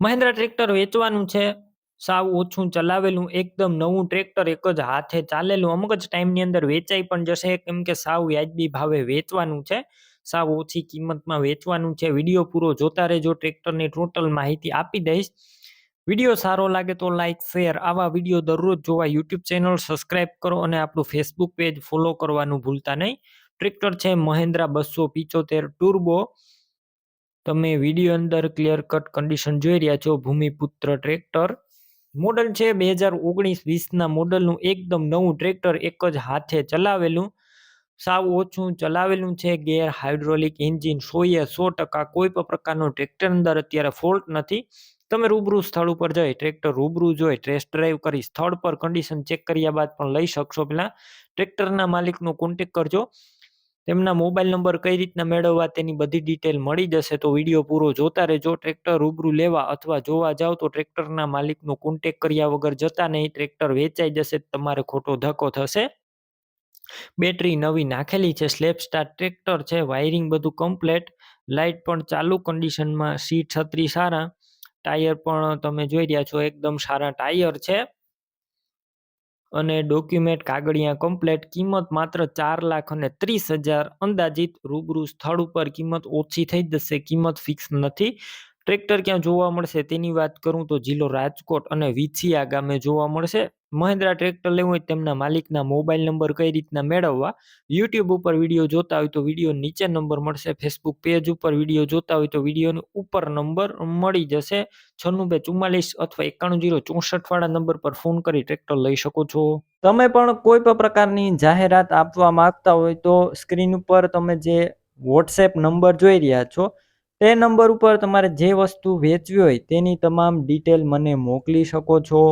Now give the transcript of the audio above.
Mahindra tractor વેચવાનું છે. સાવ ઓછું ચલાવેલું, એકદમ નવું ટ્રેક્ટર એક જ હાથે ચાલેલું. અમુક જ ટાઈમની અંદર વેચાઈ પણ જશે. કેમ કે સાવ વ્યાજબી ભાવે વેચવાનું છે. સાવ ઓછી કિંમતમાં વેચવાનું છે. વીડિયો પૂરો જોતા રહેજો. ટ્રેક્ટરની ટોટલ માહિતી આપી દઈશ. વીડિયો સારો લાગે તો લાઈક શેર આવા વીડિયો દરરોજ જોવા યુટ્યુબ ચેનલ સબસ્ક્રાઇબ કરો અને આપણું ફેસબુક પેજ ફોલો કરવાનું ભૂલતા નહીં. ટ્રેક્ટર છે મહેન્દ્રા બસો પિચોતેર ટુર્બો તમે વીડિયો અંદર ક્લિયર કટ કન્ડિશન જોઈ રહ્યા છો, ભૂમિપુત્ર ટ્રેક્ટર મોડલ છે બે હજાર ઓગણીસ વીસના મોડલનું એકદમ નવું ટ્રેક્ટર એક જ હાથે ચલાવેલું. સાવ ઓછું ચલાવેલું છે, ગેર હાઇડ્રોલિક એન્જિન સોએ સો ટકા કોઈ પણ પ્રકારનો ટ્રેક્ટર અંદર અત્યારે ફોલ્ટ નથી. તમે રૂબરૂ સ્થળ ઉપર જઈ ટ્રેક્ટર રૂબરૂ જોઈ ટેસ્ટ ડ્રાઈવ કરી, સ્થળ પર કન્ડિશન ચેક કર્યા બાદ પણ લઈ શકશો. પહેલાં ટ્રેક્ટરના માલિકનો કોન્ટેક કરજો. તેમના મોબાઈલ નંબર કઈ રીતના મેળવવા તેની બધી ડિટેલ મળી જશે તો વીડિયો પૂરો જોતા રહેજો. ટ્રેક્ટર રૂબરૂ લેવા અથવા જોવા જાવ તો ટ્રેક્ટરના માલિકનો કોન્ટેક કર્યા વગર જતા નહીં. ટ્રેક્ટર વેચાઈ જશે તમારે ખોટો ધક્કો થશે. બેટરી નવી નાખેલી છે. સ્લેપ સ્ટાર ટ્રેક્ટર છે. વાયરિંગ બધું કમ્પ્લેટ લાઇટ પણ ચાલુ કન્ડિશનમાં સીટ છત્રી સારા. ટાયર પણ તમે જોઈ રહ્યા છો. એકદમ સારા ટાયર છે. અને ડોક્યુમેન્ટ કાગળિયા કમ્પ્લેટ કિંમત માત્ર ચાર લાખ અને ત્રીસ હજાર. અંદાજિત રૂબરૂ સ્થળ ઉપર કિંમત ઓછી થઈ જશે, કિંમત ફિક્સ નથી. ટ્રેક્ટર ક્યાં જોવા મળશે તેની વાત કરું તો જિલ્લો રાજકોટ અને વિછિયા ગામે જોવા મળશે. મહિન્દ્રા ટ્રેક્ટર લેવું હોય તેમના માલિકના મોબાઈલ નંબર કઈ રીતના મેળવવા? યુટ્યુબ ઉપર વીડિયો જોતા હોય તો વીડિયો નીચે નંબર મળશે. ફેસબુક પેજ ઉપર વીડિયો જોતા હોય તો વિડીયોની ઉપર નંબર મળી જશે. છન્નું બે ચુમ્માલીસ અથવા એકાણું જીરો ચોસઠ વાળા નંબર પર ફોન કરી ટ્રેક્ટર લઈ શકો છો. તમે પણ કોઈ પણ પ્રકારની જાહેરાત આપવા માંગતા હોય તો સ્ક્રીન ઉપર તમે જે વોટ્સએપ નંબર જોઈ રહ્યા છો, તે નંબર ઉપર તમારે જે વસ્તુ વેચવી હોય તેની તમામ ડિટેલ મને મોકલી શકો છો.